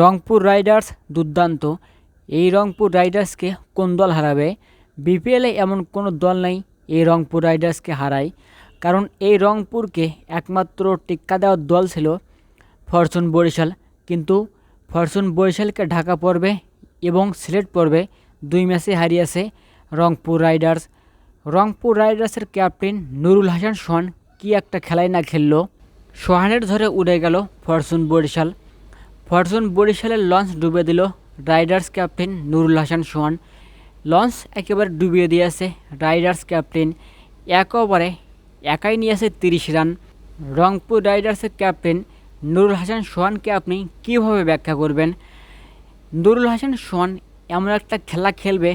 Rangpur Riders দুর্দান্ত। এই রংপুর রাইডার্সকে কোন দল হারাবে? বিপিএলে এমন কোনো দল নেই এই রংপুর রাইডার্সকে হারায়। কারণ এই রংপুরকে একমাত্র টিক্কা দেওয়ার দল ছিল ফরচুন বরিশাল। কিন্তু ফরচুন বরিশালকে ঢাকা পড়বে এবং সিলেট পড়বে, দুই ম্যাচে হারিয়েছে রংপুর রাইডার্স। রংপুর রাইডার্সের ক্যাপ্টেন নুরুল হাসান সোহান কি একটা খেলায় না খেললো? সোহানের ধরে উড়ে গেল ফরচুন বরিশাল। ফরচুন বরিশালের লঞ্চ ডুবে দিল riders captain Nurul Hasan Sohan. Launch একেবারে ডুবিয়ে দিয়েছে রাইডার্স ক্যাপ্টেন এক ওভারে একাই নিয়েছে তিরিশ রান। রংপুর রাইডার্সের ক্যাপ্টেন নুরুল হাসান সোহানকে আপনি কীভাবে ব্যাখ্যা করবেন? নুরুল হাসান সোহান এমন একটা খেলা খেলবে,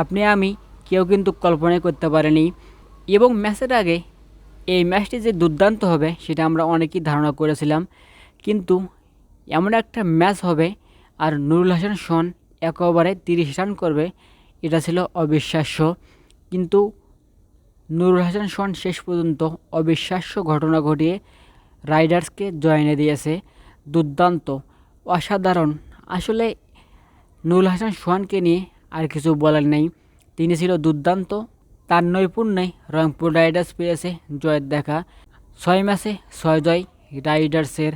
আপনি আমি কেউ কিন্তু কল্পনাই করতে পারেনি। এবং ম্যাচের আগে এই ম্যাচটি যে দুর্দান্ত হবে সেটা আমরা অনেকেই ধারণা করেছিলাম। কিন্তু এমন একটা ম্যাচ হবে আর নুরুল হাসান সোহান এক ওভারে তিরিশ রান করবে, এটা ছিল অবিশ্বাস্য। কিন্তু নুরুল হাসান সোহান শেষ পর্যন্ত অবিশ্বাস্য ঘটনা ঘটিয়ে রাইডার্সকে জয় এনে দিয়েছে। দুর্দান্ত, অসাধারণ। আসলে নুরুল হাসান সোহানকে নিয়ে আর কিছু বলার নেই। তিনি ছিল দুর্দান্ত, তার নৈপুণ্যে রংপুর রাইডার্স পেয়েছে জয়ের দেখা। ছয় ম্যাচে ছয় জয় রাইডার্সের